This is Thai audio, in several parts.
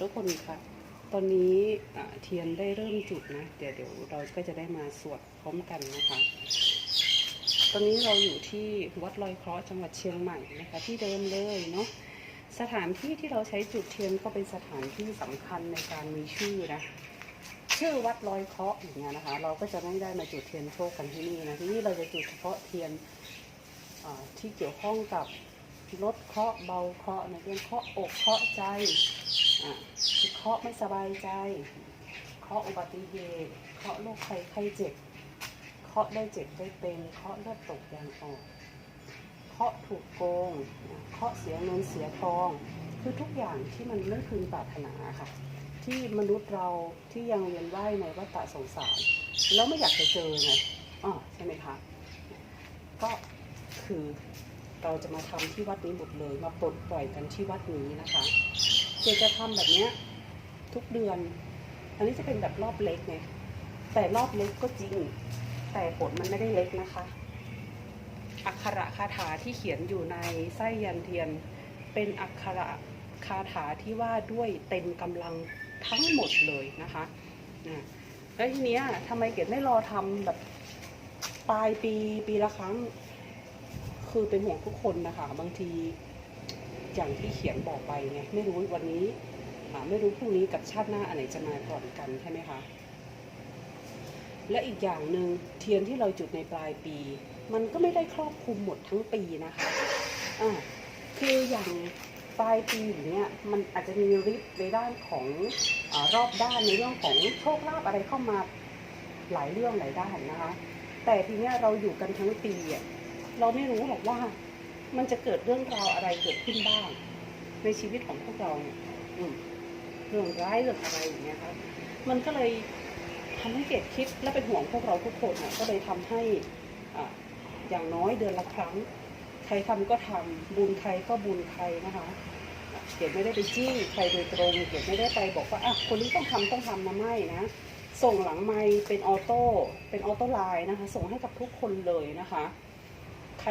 ทุกคนค่ะ ตอนนี้เทียนได้เริ่มจุดนะ เดี๋ยวเดี๋ยวเราก็จะได้มาสวดพร้อมกันนะคะ ตอนนี้เราอยู่ที่วัดลอยเคราะห์จังหวัดเชียงใหม่นะคะ ที่เดิมเลยเนาะ สถานที่ที่เราใช้จุดเทียนก็เป็นสถานที่สำคัญในการมีชื่อนะ ชื่อวัดลอยเคราะห์อย่างเงี้ยนะคะ เราก็จะไม่ได้มาจุดเทียนโชคกันที่นี่นะที่นี่เราจะจุดเฉพาะเทียนที่เกี่ยวข้องกับลดเคราะห์เบาเคราะห์ในเรื่องเคราะห์อกเคราะห์ใจ เคาะไม่สบายใจ เคาะอุบัติเหตุ เคาะโรคภัยไข้เจ็บ เคาะได้เจ็บได้เป็น เคาะเลือดตกยางออก เคาะถูกโกง เคาะเสียเงินเสียทอง คือทุกอย่างที่มันไม่คืนปรารถนาค่ะ ที่มนุษย์เราที่ยังเวียนว่ายในวัฏสงสาร แล้วไม่อยากจะเจอไงอ๋อใช่ไหมคะ ก็คือเราจะมาทำที่วัดนี้หมดเลย มาปลดปล่อยกันที่วัดนี้นะคะ จจะทำแบบเนี้ยทุกเดือน อันนี้จะเป็นแบบรอบเล็กไงแต่รอบเล็กก็จริง แต่ผลมันไม่ได้เล็กนะคะ อักขระคาถาที่เขียนอยู่ในไส้ยันเทียน เป็นอักขระคาถาที่ว่าด้วยเต็มกำลังทั้งหมดเลยนะคะแล้วทีเนี้ยทำไมเกดไม่รอทำแบบปลายปีปีละครั้ง คือเป็นห่วงทุกคนนะคะ บางที อย่างที่เขียนบอกไปไงไม่รู้วันนี้ไม่รู้พรุ่งนี้กับชาติหน้าอันไหนจะมาก่อนกันใช่ไหมคะและอีกอย่างหนึ่งเทียนที่เราจุดในปลายปี มันก็ไม่ได้ครอบคลุมหมดทั้งปีนะคะอ่าคืออย่างปลายปีอย่างเนี้ยมันอาจจะมีฤทธิ์ในด้านของอรอบด้านในเรื่องของโชคลาภอะไรเข้ามาหลายเรื่องหลายด้านนะคะ แต่ทีเนี้ยเราอยู่กันทั้งปีอะเราไม่รู้หรอกว่า มันจะเกิดเรื่องราวอะไรเกิดขึ้นบ้าง ในชีวิตของพวกเราเนี่ยอืมเรื่องร้ายเรื่องอะไรอย่างเงี้ยครับมันก็เลยทำให้เกดคิดและเป็นห่วงพวกเราทุกคนน่ะก็เลยทำให้อะอย่างน้อยเดือนละครั้ง ใครทำก็ทำบุญใครก็บุญใครนะคะเกดไม่ได้ไปจี้ใครโดยตรงเกดไม่ได้ไปบอกว่าอะคนนี้ต้องทำต้องทำนะไม่นะส่งหลังไม่เป็นออโต้เป็นออโต้ไลน์นะคะ ส่งให้กับทุกคนเลยนะคะ ใคร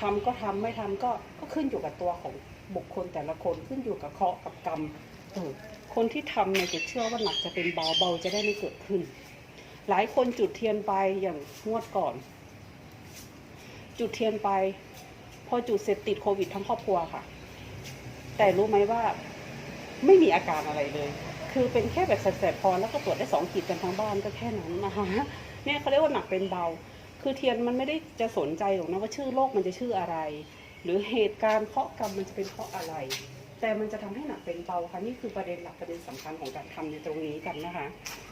ทำก็ทำไม่ทำก็ก็ขึ้นอยู่กับตัวของบุคคลแต่ละคนขึ้นอยู่กับเคราะห์กับกรรมเออคนที่ทำเนี่ยจะเชื่อว่าหนักจะเป็นเบาเบาจะได้ไม่เกิดขึ้น หลายคนจุดเทียนไปอย่างงวดก่อน จุดเทียนไป พอจุดเสร็จติดโควิดทั้งครอบครัวค่ะ แต่รู้ไหมว่าไม่มีอาการอะไรเลย คือเป็นแค่แบบแสบๆพอแล้วก็ตรวจได้สองขีดกันทั้งบ้านก็แค่นั้นนะคะเนี่ยเขาเรียกว่าหนักเป็นเบา คือเทียนมันไม่ได้จะสนใจหรอกนะว่าชื่อโรคมันจะชื่ออะไร หรือเหตุการณ์เคราะกรรมมันจะเป็นเพราะอะไร แต่มันจะทำให้หนักเป็นเบาค่ะนี่คือประเด็นหลักประเด็นสำคัญของการทำในตรงนี้กันนะคะ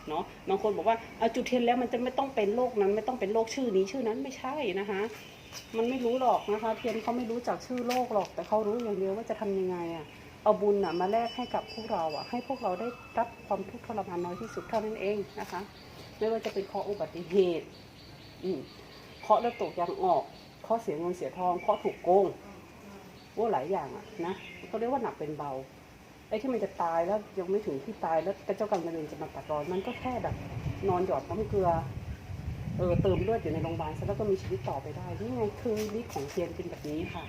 เนาะบางคนบอกว่าเอาจุดเทียนแล้วมันจะไม่ต้องเป็นโรคนั้น ไม่ต้องเป็นโรคชื่อนี้ชื่อนั้นไม่ใช่นะคะมันไม่รู้หรอกนะคะ เทียนเขาไม่รู้จักชื่อโรคหรอก แต่เขารู้อย่างเดียวว่าจะทำยังไงอะเอาบุญอะมาแลกให้กับพวกเราอะให้พวกเราได้รับความทุกข์ทรมานน้อยที่สุดเท่านั้นเองนะคะ ไม่ว่าจะเป็นเคราะอุบัติเหตุ อืมเคาะห์เลือดตกยางออกเคาะเสียเงินเสียทองเคาะถูกโกงว่าหลายอย่างอะนะเขาเรียกว่าหนักเป็นเบาไอ้ที่มันจะตายแล้วยังไม่ถึงที่ตายแล้วเจ้ากรรมนายเวรจะมาตัดรอนมันก็แค่แบบนอนหยอดน้ำเกลือเออเติมเลือดอยู่ในโรงพยาบาลซะแล้วก็มีชีวิตต่อไปได้นี่ไงคือฤทธิ์ของเทียนเป็นแบบนี้ค่ะ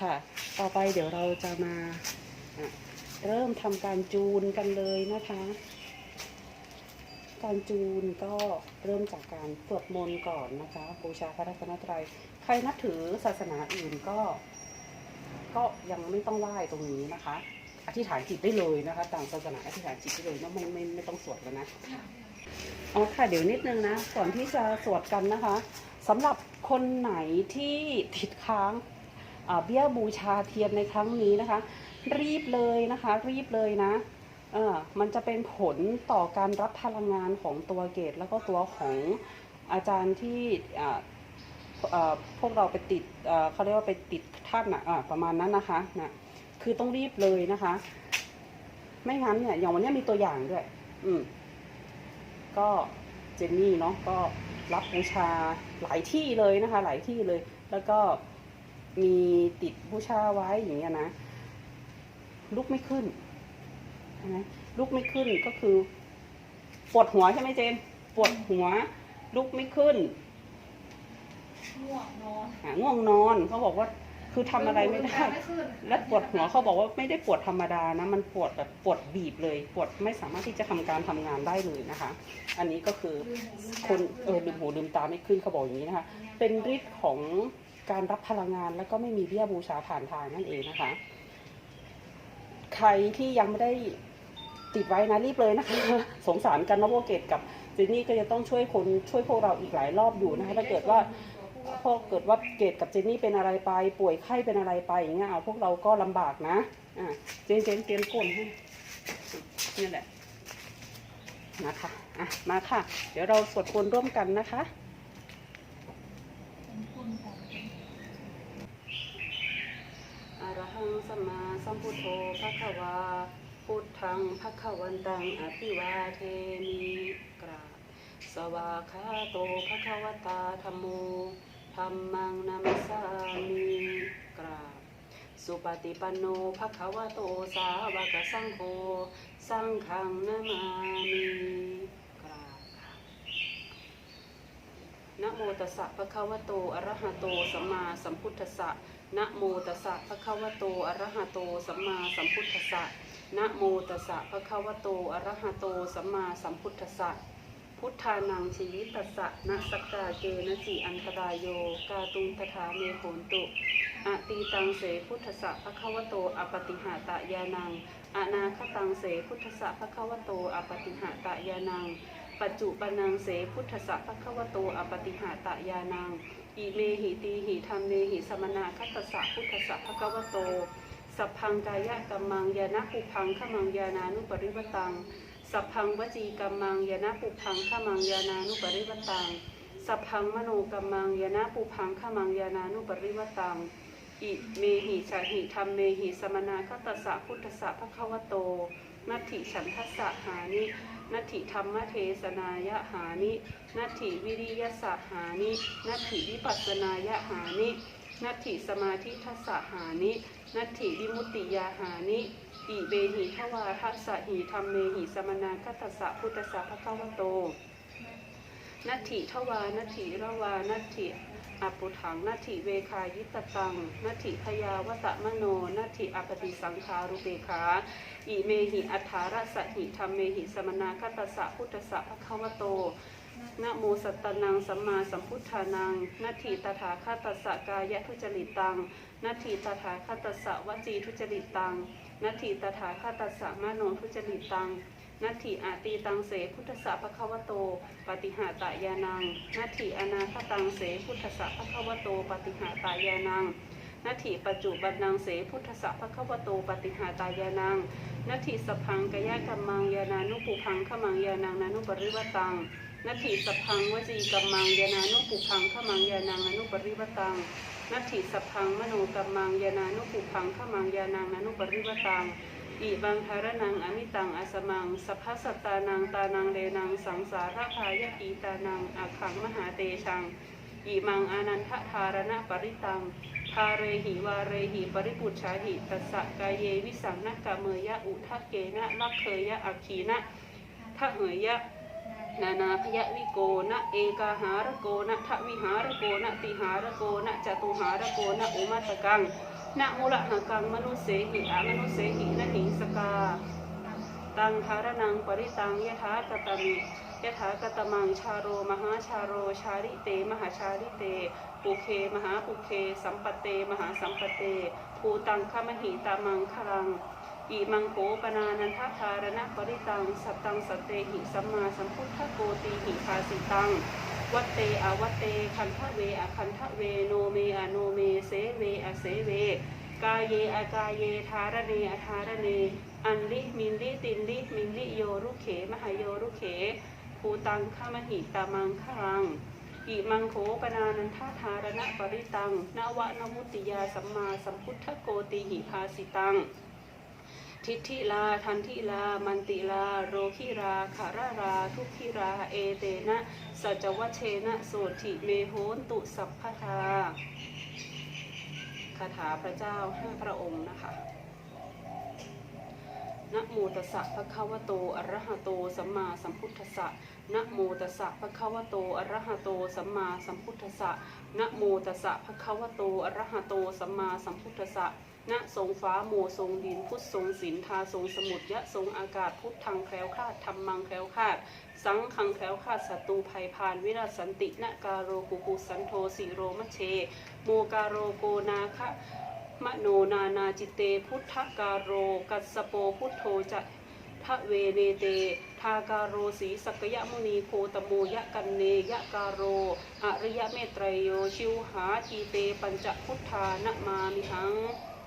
ค่ะ ต่อไปเดี๋ยวเราจะมาเริ่มทำการจูนกันเลยนะคะ การจูนก็เริ่มจากการสวดมนต์ก่อนนะคะบูชาพระรัตนตรัย ใครนับถือศาสนาอื่นก็ ก็ยังไม่ต้องไหว้ตรงนี้นะคะ อธิษฐานจิตได้เลยนะคะต่างศาสนาอธิษฐานจิตได้เลยไม่ไม่ไม่ต้องสวดแล้วนะอ๋อค่ะเดี๋ยวนิดนึงนะก่อนที่จะสวดกันนะคะสำหรับคนไหนที่ติดค้างเบี้ยบูชาเทียนในครั้งนี้นะคะ รีบเลยนะคะ รีบเลยนะ มันจะเป็นผลต่อการรับพลังงานของตัวเกตแล้วก็ตัวของอาจารย์ที่พวกเราไปติดเขาเรียกว่าไปติดท่านอะอะประมาณนั้นนะคะนะคือต้องรีบเลยนะคะ ไม่งั้นเนี่ยอย่างวันนี้มีตัวอย่างด้วย อืมก็เจนนี่เนาะก็รับบูชาหลายที่เลยนะคะ หลายที่เลย แล้วก็มีติดบูชาไว้อย่างเงี้ยนะลุกไม่ขึ้น ลุกไม่ขึ้นก็คือ ปวดหัวใช่ไหมเจน ปวดหัว ลุกไม่ขึ้นง่วงนอนหาง่วงนอนเขาบอกว่าคือทำอะไรไม่ได้ และปวดหัวเขาบอกว่าไม่ได้ปวดธรรมดานะ มันปวดแบบปวดบีบเลย ปวดไม่สามารถที่จะทำการทำงานได้เลยนะคะ อันนี้ก็คือคนเออลืมหูลืมตาไม่ขึ้นเขาบอกอย่างนี้นะคะ เป็นฤทธิ์ของการรับพลังงานแล้วก็ไม่มีเบี้ยบูชาผ่านทางนั่นเองนะคะ ใครที่ยังไม่ได้ ติดไว้นะรีบเลยนะคะ สงสารกันนะพวกเกตกับเจนนี่ก็จะต้องช่วยคนช่วยพวกเราอีกหลายรอบอยู่นะคะถ้าเกิดว่าพอเกิดว่าเกดกับเจนนี่เป็นอะไรไป ป่วยไข้เป็นอะไรไปอย่างเงี้ยเอาพวกเราก็ลำบากนะอ่าเจนเจนเตรียมก้นให้นี่แหละนะคะอะมาค่ะ เดี๋ยวเราสวดมนร่วมกันนะคะอะระหังสัมมาสัมพุทโธภะคะวา พุทธังภะควันตังอภิวาเทมิกราสวาคาโตภะควตาธัมโมธัมมังนัมสามิกราสุปฏิปันโนภะควโตสาวกสังโฆสังฆังนามามิกราบค่ะนะโมตัสสะภะคะวะโตอะระหะโตสัมมาสัมพุทธัสสะนะโมตัสสะภะคะวะโตอะระหะโตสัมมาสัมพุทธัสสะ นะโมตัสสะภะคะวะโต อะระหะโต สัมมาสัมพุทธัสสะ พุทธานังชีวิตัสสะนะสักกาเกนะจิอันตรายโย กาตุงตถาเมโหนตุอะตีตังเสพุทธสสะภะคะวะโตอปฏิหาตะยานังอะนาคตังเสพุทธสสะภะคะวะโตอปฏิหาตะยานัง ปัจจุปนังเสพุทธสสะภะคะวะโตอปฏิหาตะยานังอิเมหิตีหิธรรมเมหิสมนาคัตสสะพุทธสสะภะคะวะโต สัพพังกายะกัมมังยานะปุพังขมังยานานุปริวตัง สัพพังวจีกัมมังยานะปุพังขมังยานานุปริวตัง สัพพังมโนกัมมังยานะปุพังขมังยานานุปริวตัง อิเมหิชาหิธรรมเมหิสมนาคตสะพุทธสสะภะคะวโต นัตถิฉันทัสสะหานินัตถิธรรมเทศนายะหานินัตถิวิริยสหานินัตถิวิปัสสนายะหานิ นัตถิสมาธิทัสสะหานิ นัตถิวิมุตติยาหานิ อิเบหิทวาทัสสะหิธรรมเมหิสมนาคัตตสสะพุทธสสะภะคะวโต นัตถิทวา นัตถิระวา นัตถิอปุถังนัตถิเวคายิตตังนัตถิพยาวตะมโนนัตถิอปฏิสังขารุเบขาอิเมหิอัฏฐารสหิธรรมเมหิสมนาคัตตสสะพุทธสสะภะคะวโต นะโมสัตตนังสัมมาสัมพุทธานังนัตถิตถาคตสกายทุจริตตังนัตถิตถาคตสวจีทุจริตตังนัตถิตถาคตสมโนทุจริตตังนัตถิอาตีตังเสพุทธสสะภะคะวะโต ปฏิหาตายานังนัตถิอนาคตังเสพุทธสสะภะคะวะโต ปฏิหาตายานังนัตถิปัจจุบันนังเสพุทธสสะภะคะวะโต ปฏิหาตายานังนัตถิสพพังกายกัมมังยานานุปุพังขมังยานังนานุปริวตัง นัตถิสพพังวจีกัมมังยานานุปุพังขมังยานังอนุปริวตังนัตถิสพพังมโนกัมมังยานานุปุพังขมังยานังอนุปริวตังอิบังคารนังอมิตังอสมังสัพพสัตตานังตานังเลนังสังสารพายกีตานังอาขังมหาเตชังอิมังอานันทธารณปริตังทาเรหิวาเรหิปริปุจฉาหิตัสสะกายเยวิสังนกะเมยะอุทะเกนะลักเคยะอัคคีนะทะเหยยะ นานาพยวิโกนะเอกาหารโกนะทวิหารโกนะติหารโกนะจตุหารโกนะอุมัตตกังนะมุละหะกังมนุเสหิอามนุเสหินะหิงสกา ตังทารนังปริตังยะถากตมิยะถากตมังชาโรมหาชาโรชาริเต มหาชาริเต ปุเคมหาปุเค สัมปเต มหาสัมปเต ภูตังขมหิตามังคลัง อิมังโกปนานันทธารณปริตัง สัตตังสตเตหิสัมมาสัมพุทธโกตีหิภาสิตัง วัตเตอวัตเต คันทะเวอคันทะเว โนเมอโนเม เสเวอเสเว กายเยอากายเย ทารเนอทารเน อันลิมินลิตินลิมินลิโยรุเข มหาโยรุเข ภูตังขมหิตามังคลังอิมังโขปนานันทาธารณปริตัง นวะนมุตติยาสัมมาสัมพุทธโกติหิภาสิตัง ทิฏฐิลาทันทิลา มันติลา โรคิราคารารา ทุกขิรา เอเตนะสัจวัชเชนะโสถิเมโหนตุสัพพทาคาถาพระเจ้าห้าพระองค์นะคะนะโมตัสสะภะคะวะโต อะระหะโต สัมมาสัมพุทธัสสะนะโมตัสสะภะคะวะโต อะระหะโต สัมมาสัมพุทธัสสะนะโมตัสสะภะคะวะโต อะระหะโต สัมมาสัมพุทธัสสะ นะทรงฟ้าโมทรงดิน พุทธทรงศีลทาทรงสมุทรยะทรงอากาศ พุทธังแคล้วคลาดธรรมังแคล้วคลาด สังขังแคล้วคลาดศัตรูภัยพานวิราสันตินะการโรกุกุสันโทสิโรมะเช โมการโรโกนาคะมโนนานาจิเต พุทธการโร กัสโปพุทโธจะทะเวเนเต ทาการโรสีสักยะมุนีโคตโมยะกันเนยะการโร อริยะเมตไตรโยชิวหาทีเต ปัญจพุทธานะมามิหัง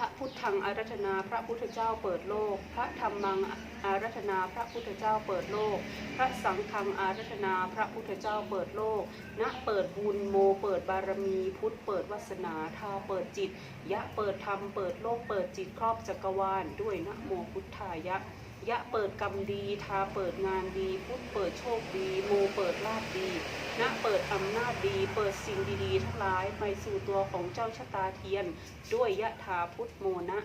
ระพุทธังอารัธนาพระพุทธเจ้าเปิดโลก พระธรรมังอารัธนาพระพุทธเจ้าเปิดโลก พระสังฆังอารัธนาพระพุทธเจ้าเปิดโลก ณเปิดบุญโมเปิดบารมี พุทธเปิดวาสนาทาเปิดจิต ยะเปิดธรรมเปิดโลกเปิดจิตครอบจักรวาลด้วยนะโมพุทธายะยะเปิดกรรมดี ทาเปิดงานดี พุทธเปิดโชคดี โมเปิดลาภดี ณเปิดอำนาจดี เปิดสิ่งดีๆ ทั้งหลายไปสู่ตัวของเจ้าชะตาเทียน ด้วยยะถาพุทธโมนะ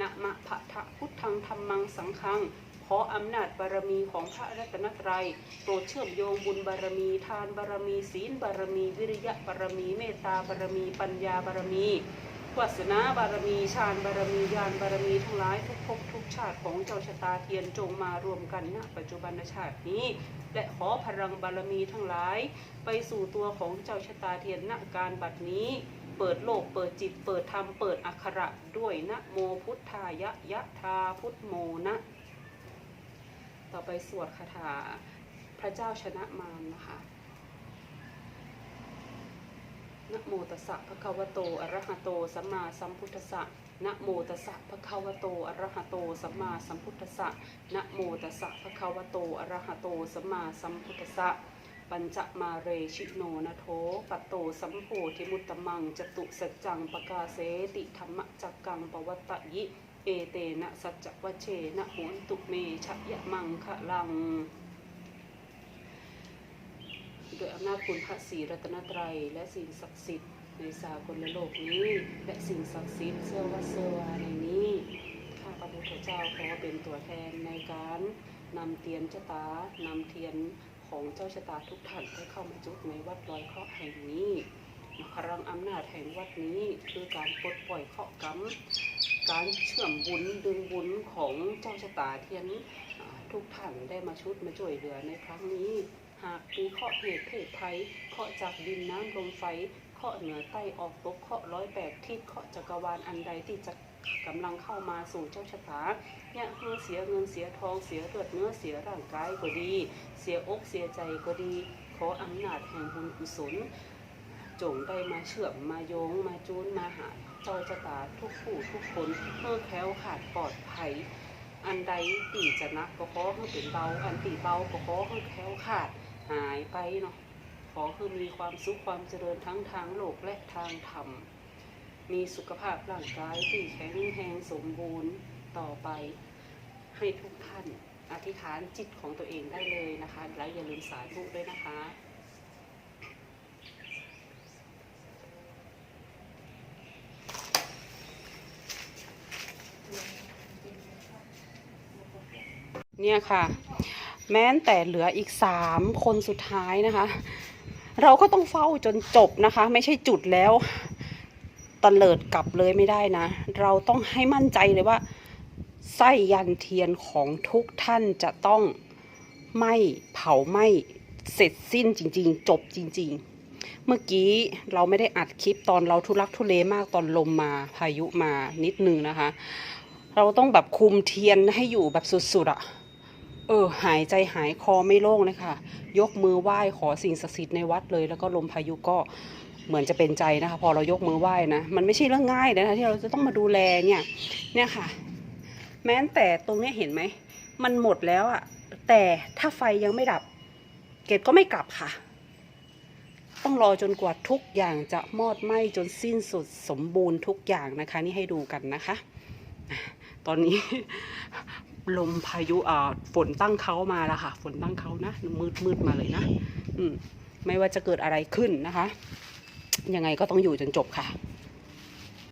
นะมะพะทะพุทธังธรรมังสังฆังขออำนาจบารมีของพระรัตนตรัยโปรดเชื่อมโยงบุญบารมี ทานบารมี ศีลบารมี วิริยะบารมี เมตตาบารมี ปัญญาบารมี วาสนาบารมีฌานบารมีญาณบารมีทั้งหลายทุกภพทุกชาติของเจ้าชะตาเทียนจงมารวมกันณปัจจุบันชาตินี้ และขอพลังบารมีทั้งหลาย ไปสู่ตัวของเจ้าชะตาเทียนณการบัดนี้ เปิดโลกเปิดจิตเปิดธรรมเปิดอักขระด้วยนะโมพุทธายะยะทาพุทโมนะ ต่อไปสวดคาถาพระเจ้าชนะมารนะคะ นะโมตัสสะภะคะวะโตอะระหะโตสัมมาสัมพุทธัสสะนะโมตัสสะภะคะวะโตอะระหะโตสัมมาสัมพุทธัสสะนะโมตัสสะภะคะวะโตอะระหะโตสัมมาสัมพุทธัสสะปัญจมาเรชิโนนะโทปัตโตสัมโพธิมุตตมังจตุสัจจังปกาเสติธรรมจักกังปวัตตยิ เอเตนะสัจจวเชนะโหนตุเมชะยะมังคะลัง ด้วยอำนาจคุณพระศรีรัตนตรัย และสิ่งศักดิ์สิทธิ์ในสากลโลกนี้ และสิ่งศักดิ์สิทธิ์เสื้อว่าเสื้อวาในนี้ข้าพระพุทธเจ้าขอเป็นตัวแทนในการนำเทียนชะตานำเทียนของเจ้าชะตาทุกท่านให้เข้ามาจุดในวัดลอยเคราะห์แห่งนี้พลังอำนาจแห่งวัดนี้คือการปลดปล่อยเคราะห์กรรมการเชื่อมบุญดึงบุญของเจ้าชะตาเทียนทุกท่านได้มาชุดมาช่วยเหลือในครั้งนี้ หากมีข้อเหตุเพศภัยข้อจากดินน้ำลมไฟข้อเหนือใต้ออกตกข้อร้อยแปดทิศข้อจักรวาลอันใดที่จะกำลังเข้ามาสู่เจ้าชะตาเนี่ยเมื่อเสียเงินเสียทองเสียเลือดเนื้อเสียร่างกายก็ดี เสียอกเสียใจก็ดี ขออำนาจแห่งบุญกุศลจงได้มาเชื่อมมาโยงมาจูนมาหาเจ้าชะตาทุกผู้ทุกคนเพื่อแคล้วขาดปลอดภัยอันใดตีจะนักก็ขอให้เป็นเบา อันตีเบาก็ขอให้แคล้วขาด หายไปเนาะขอคือมีความสุขความเจริญทั้งทางโลกและทางธรรม มีสุขภาพร่างกายที่แข็งแรงสมบูรณ์ต่อไป ให้ทุกท่านอธิษฐานจิตของตัวเองได้เลยนะคะ แล้วอย่าลืมสาธุด้วยนะคะเนี่ยค่ะ แม้แต่เหลืออีกสามคนสุดท้ายนะคะ เราก็ต้องเฝ้าจนจบนะคะ ไม่ใช่จุดแล้วตะเลิดกลับเลยไม่ได้นะ เราต้องให้มั่นใจเลยว่าไส้ยันเทียนของทุกท่านจะต้องไม่เผาไหม้เสร็จสิ้นจริง ๆ จบจริง ๆ เมื่อกี้เราไม่ได้อัดคลิปตอนเราทุลักทุเลมากตอนลมมาพายุมานิดนึงนะคะ เราต้องแบบคุมเทียนให้อยู่แบบสุดๆอะ เออ หายใจหายคอไม่โล่งเลยค่ะ ยกมือไหว้ขอสิ่งศักดิ์สิทธิ์ในวัดเลย แล้วก็ลมพายุก็เหมือนจะเป็นใจนะคะ พอเรายกมือไหว้นะมันไม่ใช่เรื่องง่ายนะคะที่เราจะต้องมาดูแลเนี่ยเนี่ยค่ะ แม้แต่ตรงนี้เห็นไหมมันหมดแล้วอะแต่ถ้าไฟยังไม่ดับ เกดก็ไม่กลับค่ะ ต้องรอจนกว่าทุกอย่างจะมอดไหม้จนสิ้นสุดสมบูรณ์ทุกอย่างนะคะ นี่ให้ดูกันนะคะ ตอนนี้ ลมพายุอ่าฝนตั้งเขามาแล้วค่ะ ฝนตั้งเขานะมืดมืดมาเลยนะอืมไม่ว่าจะเกิดอะไรขึ้นนะคะ ยังไงก็ต้องอยู่จนจบค่ะ